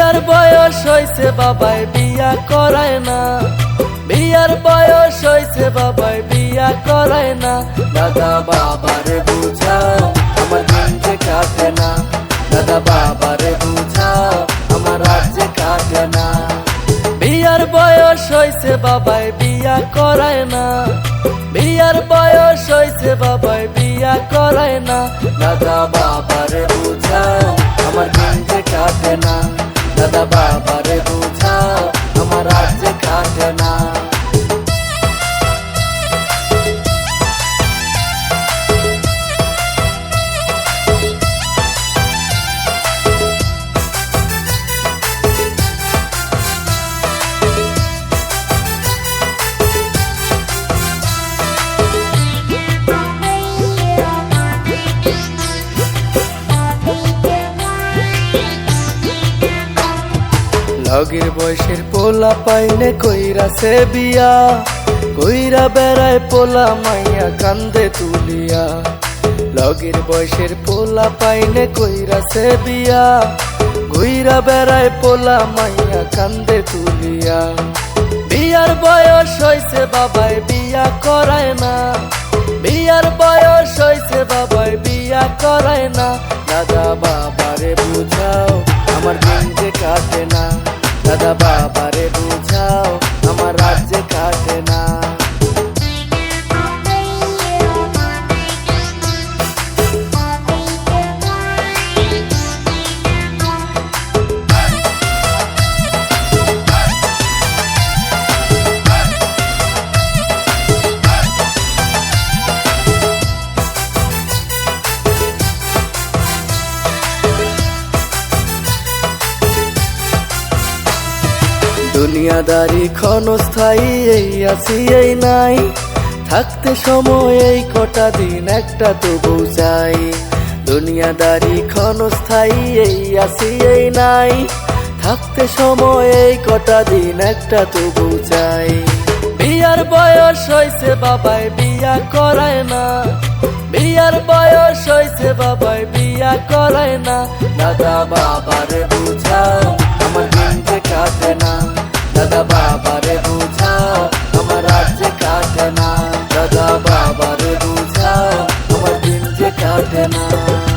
বিয়ার বয়স হইছে, বাবাই বিয়া করায় না। বিয়ার বয়স হইছে, বাবাই বিয়া করায় না। দাদা বাবারে বুঝাও, আমার দিন যে কাটে না। দাদা বাবারে বুঝাও, আমার রাজ্যে কাটে না। বিয়ার বয়স হইছে, বাবাই বিয়া করায় না। বিয়ার বয়স হইছে, বাবাই বিয়া করায় না। দাদা বাবারে দাদা লগের বয়সের পোলা পাইনে কইরা সে বিয়া। কইরা বেড়ায় পোলা মাইয়া কান্দে তুলিয়া। লগের বয়সের পোলা পাইনে কইরা সে বিয়া। ঘুইরা বেড়ায় পোলা মাইয়া কান্দে তুলিয়া। বিয়ার বয়স হইছে বাবাই বিয়া করায় না। বিয়ার বয়স হইছে বাবাই বিয়া করায় না। দাদা বাবারে বুঝাও, আমার দিন যে কাটে না। দাদা বাবারে বুঝাও আমার রাজ্যে কাটে না। দুনিয়াদারি ক্ষণস্থায়ী, এই আছি, এই নাই। থাকতে সময়, এই কটা দিন, একটা তবু চাই। দুনিয়াদারি ক্ষণস্থায়ী, এই আছি, এই নাই। থাকতে সময়, এই কটা দিন, একটা তবু চাই। বিয়ার বয়স হইছে, বাবাই বিয়া করায় না। বিয়ার বয়স হইছে, বাবাই বিয়া করায় না। দাদা বাবারে বুঝাও আমার দিন কাটে না। বাবারে বুঝাও আমার রাজ্যে কাটে না দাদা বাবারে বুঝাও আমার দিন যে কাটে না